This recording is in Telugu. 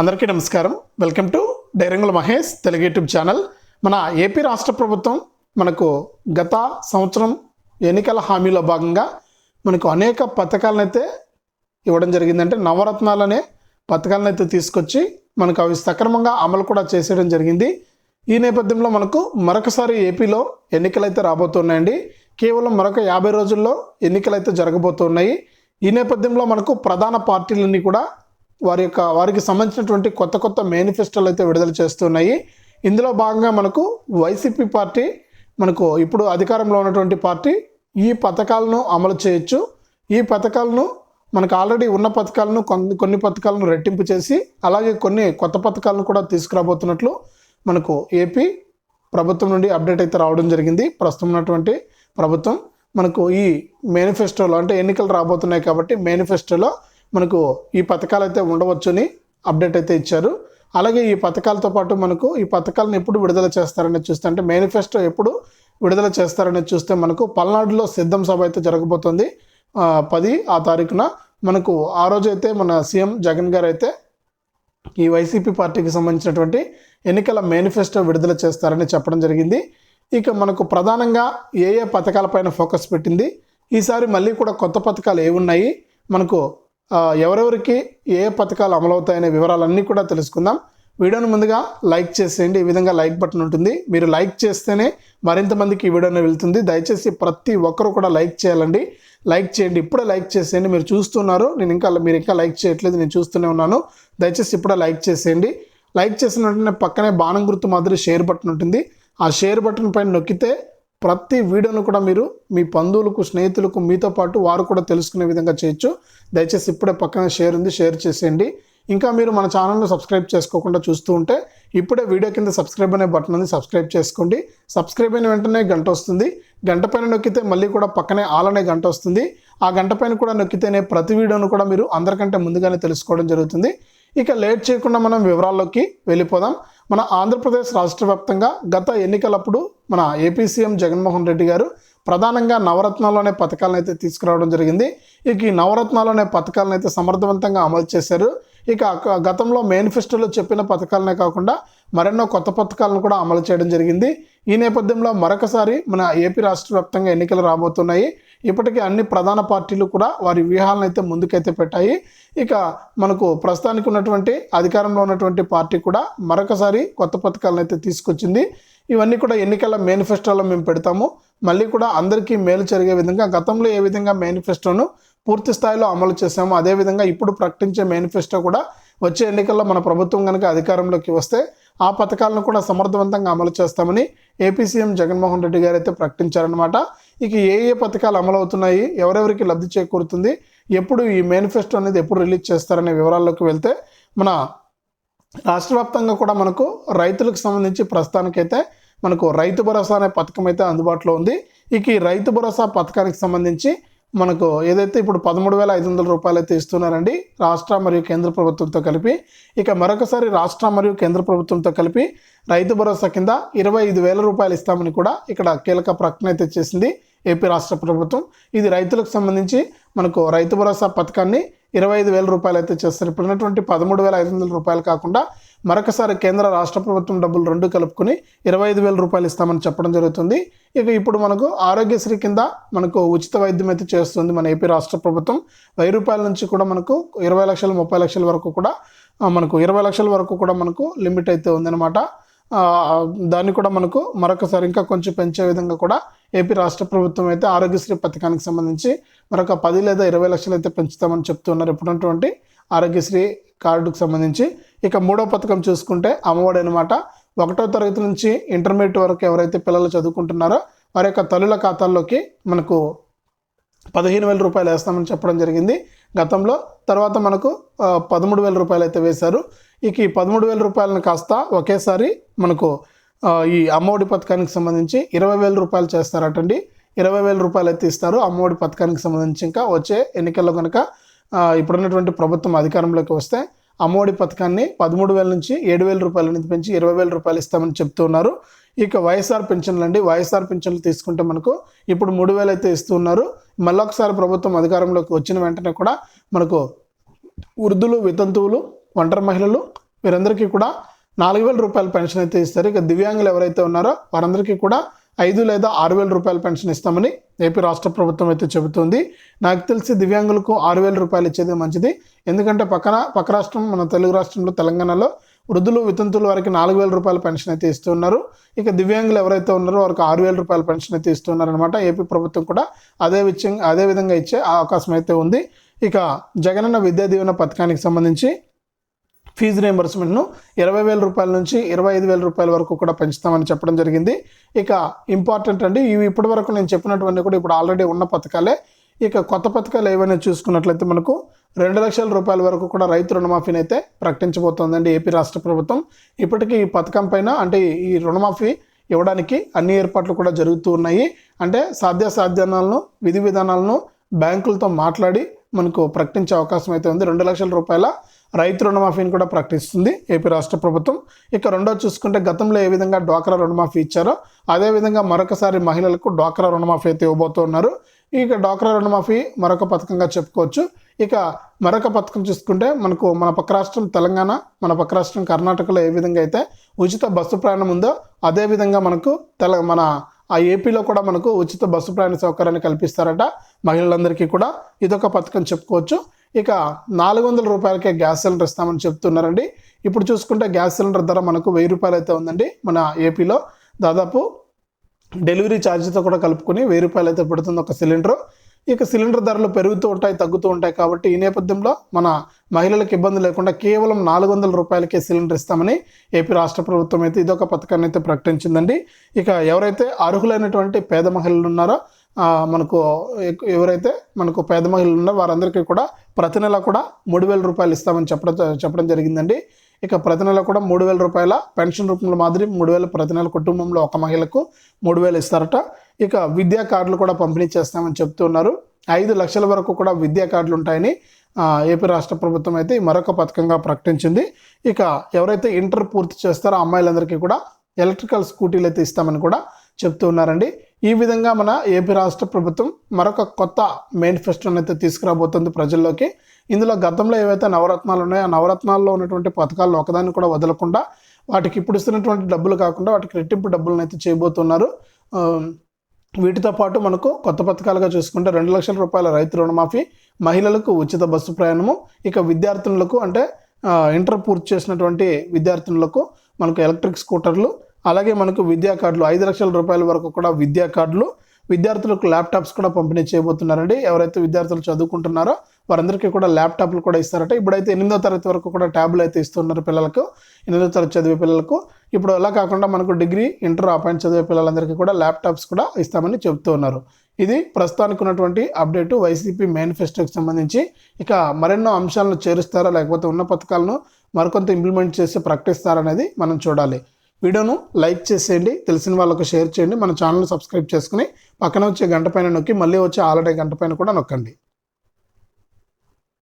అందరికీ నమస్కారం. వెల్కమ్ టు డైరంగుల మహేష్ తెలుగు యూట్యూబ్ ఛానల్. మన ఏపీ రాష్ట్ర ప్రభుత్వం మనకు గత సంవత్సరం ఎన్నికల హామీలో భాగంగా మనకు అనేక పథకాలను అయితే ఇవ్వడం జరిగిందంటే నవరత్నాలనే పథకాలను అయితే తీసుకొచ్చి మనకు అవి సక్రమంగా అమలు కూడా చేసేయడం జరిగింది. ఈ నేపథ్యంలో మనకు మరొకసారి ఏపీలో ఎన్నికలు అయితే రాబోతున్నాయండి. కేవలం మరొక యాభై రోజుల్లో ఎన్నికలు అయితే జరగబోతున్నాయి. ఈ నేపథ్యంలో మనకు ప్రధాన పార్టీలన్నీ కూడా వారి యొక్క వారికి సంబంధించినటువంటి కొత్త కొత్త మేనిఫెస్టోలు అయితే విడుదల చేస్తున్నాయి. ఇందులో భాగంగా మనకు వైసీపీ పార్టీ మనకు ఇప్పుడు అధికారంలో ఉన్నటువంటి పార్టీ ఈ పథకాలను అమలు చేయొచ్చు. ఈ పథకాలను మనకు ఆల్రెడీ ఉన్న పథకాలను కొన్ని కొన్ని పథకాలను రెట్టింపు చేసి అలాగే కొన్ని కొత్త పథకాలను కూడా తీసుకురాబోతున్నట్లు మనకు ఏపీ ప్రభుత్వం నుండి అప్డేట్ అయితే రావడం జరిగింది. ప్రస్తుతం ఉన్నటువంటి ప్రభుత్వం మనకు ఈ మేనిఫెస్టోలో అంటే ఎన్నికలు రాబోతున్నాయి కాబట్టి మేనిఫెస్టోలో మనకు ఈ పథకాలు అయితే ఉండవచ్చని అప్డేట్ అయితే ఇచ్చారు. అలాగే ఈ పథకాలతో పాటు మనకు ఈ పథకాలను ఎప్పుడు విడుదల చేస్తారని చూస్తే అంటే మేనిఫెస్టో ఎప్పుడు విడుదల చేస్తారని చూస్తే మనకు పల్నాడులో సిద్ధం సభ అయితే జరగబోతుంది. పది ఆ తారీఖున మనకు ఆ రోజు అయితే మన సీఎం జగన్ గారు అయితే ఈ వైసీపీ పార్టీకి సంబంధించినటువంటి ఎన్నికల మేనిఫెస్టో విడుదల చేస్తారని చెప్పడం జరిగింది. ఇక మనకు ప్రధానంగా ఏ ఏ పథకాలపైన ఫోకస్ పెట్టింది ఈసారి మళ్ళీ కూడా కొత్త పథకాలు ఏమున్నాయి మనకు ఎవరెవరికి ఏ ఏ పథకాలు అమలవుతాయనే వివరాలన్నీ కూడా తెలుసుకుందాం. వీడియోను ముందుగా లైక్ చేసేయండి. ఈ విధంగా లైక్ బటన్ ఉంటుంది. మీరు లైక్ చేస్తేనే మరింత మందికి ఈ వీడియోని వెళ్తుంది. దయచేసి ప్రతి ఒక్కరు కూడా లైక్ చేయాలండి. లైక్ చేయండి. ఇప్పుడే లైక్ చేసేయండి. మీరు చూస్తున్నారు. నేను ఇంకా మీరు ఇంకా లైక్ చేయట్లేదు. నేను చూస్తూనే ఉన్నాను. దయచేసి ఇప్పుడే లైక్ చేసేయండి. లైక్ చేసిన వెంటనే పక్కనే బాణం గుర్తు మాదిరి షేర్ బటన్ ఉంటుంది. ఆ షేర్ బటన్ పైన నొక్కితే ప్రతి వీడియోను కూడా మీరు మీ బంధువులకు స్నేహితులకు మీతో పాటు వారు కూడా తెలుసుకునే విధంగా చేయొచ్చు. దయచేసి ఇప్పుడే పక్కన షేర్ ఉంది షేర్ చేసేయండి. ఇంకా మీరు మన ఛానల్ను సబ్స్క్రైబ్ చేసుకోకుండా చూస్తూ ఉంటే ఇప్పుడే వీడియో కింద సబ్స్క్రైబ్ అనే బటన్ ఉంది సబ్స్క్రైబ్ చేసుకోండి. సబ్స్క్రైబ్ అయిన వెంటనే గంట వస్తుంది. గంట పైన నొక్కితే మళ్ళీ కూడా పక్కనే ఆల్ అనే గంట వస్తుంది. ఆ గంట పైన కూడా నొక్కితేనే ప్రతి వీడియోను కూడా మీరు అందరికంటే ముందుగానే తెలుసుకోవడం జరుగుతుంది. ఇక లేట్ చేయకుండా మనం వివరాల్లోకి వెళ్ళిపోదాం. మన ఆంధ్రప్రదేశ్ రాష్ట్ర వ్యాప్తంగా గత ఎన్నికలప్పుడు మన ఏపీ సీఎం జగన్మోహన్ రెడ్డి గారు ప్రధానంగా నవరత్నాలనే పథకాలను అయితే తీసుకురావడం జరిగింది. ఇక ఈ నవరత్నాలు అనే పథకాలను అయితే సమర్థవంతంగా అమలు చేశారు. ఇక గతంలో మేనిఫెస్టోలో చెప్పిన పథకాలనే కాకుండా మరెన్నో కొత్త పథకాలను కూడా అమలు చేయడం జరిగింది. ఈ నేపథ్యంలో మరొకసారి మన ఏపీ రాష్ట్ర వ్యాప్తంగా ఎన్నికలు రాబోతున్నాయి. ఇప్పటికే అన్ని ప్రధాన పార్టీలు కూడా వారి వ్యూహాలను అయితే ముందుకైతే పెట్టాయి. ఇక మనకు ప్రస్తుతానికి ఉన్నటువంటి అధికారంలో ఉన్నటువంటి పార్టీ కూడా మరొకసారి కొత్త పథకాలను అయితే తీసుకొచ్చింది. ఇవన్నీ కూడా ఎన్నికల మేనిఫెస్టోలో మేము పెడతాము. మళ్ళీ కూడా అందరికీ మేలు జరిగే విధంగా గతంలో ఏ విధంగా మేనిఫెస్టోను పూర్తి స్థాయిలో అమలు చేశామో అదేవిధంగా ఇప్పుడు ప్రకటించే మేనిఫెస్టో కూడా వచ్చే ఎన్నికల్లో మన ప్రభుత్వం కనుక అధికారంలోకి వస్తే ఆ పథకాలను కూడా సమర్థవంతంగా అమలు చేస్తామని ఏపీ సీఎం జగన్మోహన్ రెడ్డి గారు అయితే ప్రకటించారనమాట ఇక ఏ ఏ పథకాలు అమలు అవుతున్నాయి ఎవరెవరికి లబ్ధి చేకూరుతుంది ఎప్పుడు ఈ మేనిఫెస్టో అనేది ఎప్పుడు రిలీజ్ చేస్తారనే వివరాల్లోకి వెళ్తే మన రాష్ట్ర వ్యాప్తంగా కూడా మనకు రైతులకు సంబంధించి ప్రస్తుతానికైతే మనకు రైతు భరోసా అనే పథకం అయితే అందుబాటులో ఉంది. ఇక ఈ రైతు భరోసా పథకానికి సంబంధించి మనకు ఏదైతే ఇప్పుడు పదమూడు వేల ఐదు వందల రూపాయలు అయితే ఇస్తున్నారండి రాష్ట్ర మరియు కేంద్ర ప్రభుత్వంతో కలిపి ఇక మరొకసారి రాష్ట్ర మరియు కేంద్ర ప్రభుత్వంతో కలిపి రైతు భరోసా కింద ఇరవై ఐదు వేల రూపాయలు ఇస్తామని కూడా ఇక్కడ కీలక ప్రకటన అయితే చేసింది. ఏపీ రాష్ట్ర ప్రభుత్వం. ఇది రైతులకు సంబంధించి మనకు రైతు భరోసా పథకాన్ని ఇరవై ఐదు వేల రూపాయలు అయితే చేస్తారు. ఇప్పుడు ఉన్నటువంటి పదమూడు వేల ఐదు వందల రూపాయలు కాకుండా మరొకసారి కేంద్ర రాష్ట్ర ప్రభుత్వం డబ్బులు రెండు కలుపుకొని ఇరవై ఐదు వేల రూపాయలు ఇస్తామని చెప్పడం జరుగుతుంది. ఇక ఇప్పుడు మనకు ఆరోగ్యశ్రీ కింద మనకు ఉచిత వైద్యం అయితే చేస్తుంది మన ఏపీ రాష్ట్ర ప్రభుత్వం. వెయ్యి రూపాయల నుంచి కూడా మనకు ఇరవై లక్షలు ముప్పై లక్షల వరకు కూడా మనకు ఇరవై లక్షల వరకు కూడా మనకు లిమిట్ అయితే ఉందన్నమాట. దాన్ని కూడా మనకు మరొకసారి ఇంకా కొంచెం పెంచే విధంగా కూడా ఏపీ రాష్ట్ర ప్రభుత్వం అయితే ఆరోగ్యశ్రీ పథకానికి సంబంధించి మరొక పది లేదా ఇరవై లక్షలు అయితే పెంచుతామని చెప్తున్నారు ఇప్పుడున్నటువంటి ఆరోగ్యశ్రీ కార్డుకు సంబంధించి ఇక మూడో పథకం చూసుకుంటే అమ్మఒడి అనమాట ఒకటో తరగతి నుంచి ఇంటర్మీడియట్ వరకు ఎవరైతే పిల్లలు చదువుకుంటున్నారో వారి యొక్క తల్లుల ఖాతాల్లోకి మనకు పదిహేను వేల రూపాయలు వేస్తామని చెప్పడం జరిగింది. గతంలో తర్వాత మనకు పదమూడు వేల రూపాయలు అయితే వేశారు. ఇక ఈ పదమూడు వేల రూపాయలను కాస్త ఒకేసారి మనకు ఈ అమ్మఒడి పథకానికి సంబంధించి ఇరవై వేల రూపాయలు చేస్తారటండి. ఇరవై వేల రూపాయలు అయితే ఇస్తారు అమ్మఒడి పథకానికి సంబంధించి ఇంకా వచ్చే ఎన్నికల్లో కనుక ఇప్పుడున్నటువంటి ప్రభుత్వం అధికారంలోకి వస్తే అమ్మఒడి పథకాన్ని పదమూడు వేల నుంచి ఏడు వేల రూపాయల నుంచి పెంచి ఇరవై వేల రూపాయలు ఇస్తామని చెప్తున్నారు ఇక వైఎస్ఆర్ పెన్షన్లు అండి. వైఎస్ఆర్ పెన్షన్లు తీసుకుంటే మనకు ఇప్పుడు మూడు వేలు అయితే ఇస్తున్నారు మళ్ళొకసారి ప్రభుత్వం అధికారంలోకి వచ్చిన వెంటనే కూడా మనకు వృద్ధులు వితంతువులు ఒంటరి మహిళలు వీరందరికీ కూడా నాలుగు వేల రూపాయల పెన్షన్ అయితే ఇస్తారు. ఇక దివ్యాంగులు ఎవరైతే ఉన్నారో వారందరికీ కూడా ఐదు లేదా ఆరు వేల రూపాయల పెన్షన్ ఇస్తామని ఏపీ రాష్ట్ర ప్రభుత్వం అయితే చెబుతుంది. నాకు తెలిసి దివ్యాంగులకు ఆరు వేల రూపాయలు ఇచ్చేది మంచిది. ఎందుకంటే పక్కన పక్క రాష్ట్రం మన తెలుగు రాష్ట్రంలో తెలంగాణలో వృద్ధులు వితంతులు వారికి నాలుగు వేల రూపాయల పెన్షన్ అయితే ఇస్తున్నారు. ఇక దివ్యాంగులు ఎవరైతే ఉన్నారో వారికి ఆరు వేల రూపాయల పెన్షన్ అయితే ఇస్తున్నారు అనమాట ఏపీ ప్రభుత్వం కూడా అదే విషయం అదే విధంగా ఇచ్చే అవకాశం అయితే ఉంది. ఇక జగనన్న విద్యా దీవెన పథకానికి సంబంధించి ఫీజు రియంబర్స్మెంట్ను ఇరవై వేల రూపాయల నుంచి ఇరవై ఐదు వేల రూపాయల వరకు కూడా పెంచుతామని చెప్పడం జరిగింది. ఇక ఇంపార్టెంట్ అండి ఇవి ఇప్పటి వరకు నేను చెప్పినటువంటి కూడా ఇప్పుడు ఆల్రెడీ ఉన్న పథకాలే. ఇక కొత్త పథకాలు ఏవైనా చూసుకున్నట్లయితే మనకు రెండు లక్షల రూపాయల వరకు కూడా రైతు రుణమాఫీని అయితే ప్రకటించబోతోందండి ఏపీ రాష్ట్ర ప్రభుత్వం. ఇప్పటికీ ఈ పథకం పైన అంటే ఈ రుణమాఫీ ఇవ్వడానికి అన్ని ఏర్పాట్లు కూడా జరుగుతూ ఉన్నాయి. అంటే సాధ్యాసాధ్యాలను విధి విధానాలను బ్యాంకులతో మాట్లాడి మనకు ప్రకటించే అవకాశం అయితే ఉంది. రెండు లక్షల రూపాయల రైతు రుణమాఫీని కూడా ప్రకటిస్తుంది. ఏపీ రాష్ట్ర ప్రభుత్వం. ఇక రెండో చూసుకుంటే గతంలో ఏ విధంగా డ్వాక్రా రుణమాఫీ ఇచ్చారో అదేవిధంగా మరొకసారి మహిళలకు డ్వాక్రా రుణమాఫీ అయితే ఇవ్వబోతున్నారు ఇక డ్వాక్రా రుణమాఫీ మరొక పథకంగా చెప్పుకోవచ్చు. ఇక మరొక పథకం చూసుకుంటే మనకు మన పక్క రాష్ట్రం తెలంగాణ మన పక్క రాష్ట్రం కర్ణాటకలో ఏ విధంగా అయితే ఉచిత బస్సు ప్రయాణం ఉందో అదేవిధంగా మనకు తెల మన ఆ ఏపీలో కూడా మనకు ఉచిత బస్సు ప్రయాణ సౌకర్యాన్ని కల్పిస్తారట మహిళలందరికీ కూడా. ఇదొక పథకం చెప్పుకోవచ్చు. ఇక నాలుగు వందల రూపాయలకే గ్యాస్ సిలిండర్ ఇస్తామని చెప్తున్నారండి. ఇప్పుడు చూసుకుంటే గ్యాస్ సిలిండర్ ధర మనకు వెయ్యి రూపాయలు అయితే ఉందండి. మన ఏపీలో దాదాపు డెలివరీ ఛార్జీతో కూడా కలుపుకొని వెయ్యి రూపాయలు అయితే పడుతుంది ఒక సిలిండర్. ఇక సిలిండర్ ధరలు పెరుగుతూ ఉంటాయి తగ్గుతూ ఉంటాయి కాబట్టి ఈ నేపథ్యంలో మన మహిళలకు ఇబ్బంది లేకుండా కేవలం నాలుగు వందల రూపాయలకే సిలిండర్ ఇస్తామని ఏపీ రాష్ట్ర ప్రభుత్వం అయితే ఇదొక పథకాన్ని అయితే ప్రకటించిందండి. ఇక ఎవరైతే అర్హులైనటువంటి పేద మహిళలు ఉన్నారో మనకు ఎక్- ఎవరైతే మనకు పేద మహిళలు ఉన్నారో వారందరికీ కూడా ప్రతి నెల కూడా మూడు వేల రూపాయలు ఇస్తామని చెప్పడం చెప్పడం జరిగిందండి. ఇక ప్రతి నెల కూడా మూడు వేల రూపాయల పెన్షన్ రూపంలో మాదిరి మూడు వేల ప్రతి నెల కుటుంబంలో ఒక మహిళకు మూడు వేలు ఇస్తారట. ఇక విద్యా కార్డులు కూడా పంపిణీ చేస్తామని చెప్తున్నారు ఐదు లక్షల వరకు కూడా విద్యా కార్డులు ఉంటాయని ఏపీ రాష్ట్ర ప్రభుత్వం అయితే ఈ మరొక పథకంగా ప్రకటించింది. ఇక ఎవరైతే ఇంటర్ పూర్తి చేస్తారో అమ్మాయిలందరికీ కూడా ఎలక్ట్రికల్ స్కూటీలు అయితే ఇస్తామని కూడా చెప్తూ ఉన్నారండి. ఈ విధంగా మన ఏపీ రాష్ట్ర ప్రభుత్వం మరొక కొత్త మేనిఫెస్టోని అయితే తీసుకురాబోతుంది ప్రజల్లోకి. ఇందులో గతంలో ఏవైతే నవరత్నాలు ఉన్నాయో ఆ నవరత్నాల్లో ఉన్నటువంటి పథకాలను ఒకదాన్ని కూడా వదలకుండా వాటికి ఇప్పుడు ఇస్తున్నటువంటి డబ్బులు కాకుండా వాటికి రెట్టింపు డబ్బులను అయితే చేయబోతున్నారు. వీటితో పాటు మనకు కొత్త పథకాలుగా చూసుకుంటే రెండు లక్షల రూపాయల రైతు రుణమాఫీ మహిళలకు ఉచిత బస్సు ప్రయాణము ఇక విద్యార్థినులకు అంటే ఇంటర్ పూర్తి చేసినటువంటి విద్యార్థులకు మనకు ఎలక్ట్రిక్ స్కూటర్లు అలాగే మనకు విద్యా కార్డులు ఐదు లక్షల రూపాయల వరకు కూడా విద్యా కార్డులు విద్యార్థులకు ల్యాప్టాప్స్ కూడా పంపిణీ చేయబోతున్నారండి. ఎవరైతే విద్యార్థులు చదువుకుంటున్నారో వారందరికీ కూడా ల్యాప్టాప్లు కూడా ఇస్తారట. ఇప్పుడైతే ఎనిమిదో తరగతి వరకు కూడా ట్యాబ్లు అయితే ఇస్తున్నారు పిల్లలకు ఎనిమిదో తరగతి చదివే పిల్లలకు. ఇప్పుడు అలా కాకుండా మనకు డిగ్రీ ఇంటర్ అపాయింట్ చదివే పిల్లలందరికీ కూడా ల్యాప్టాప్స్ కూడా ఇస్తామని చెప్తూ ఉన్నారు. ఇది ప్రస్తుతానికి ఉన్నటువంటి అప్డేటు వైసీపీ మేనిఫెస్టోకి సంబంధించి. ఇక మరెన్నో అంశాలను చేరుస్తారా లేకపోతే ఉన్న పథకాలను మరికొంత ఇంప్లిమెంట్ చేసి ప్రకటిస్తారనేది మనం చూడాలి. వీడియోను లైక్ చేసేయండి తెలిసిన వాళ్ళకు షేర్ చేయండి మన ఛానల్ సబ్స్క్రైబ్ చేసుకుని పక్కన వచ్చే గంట పైన నొక్కి మళ్ళీ వచ్చే ఆల్రెడీ గంట పైన కూడా నొక్కండి.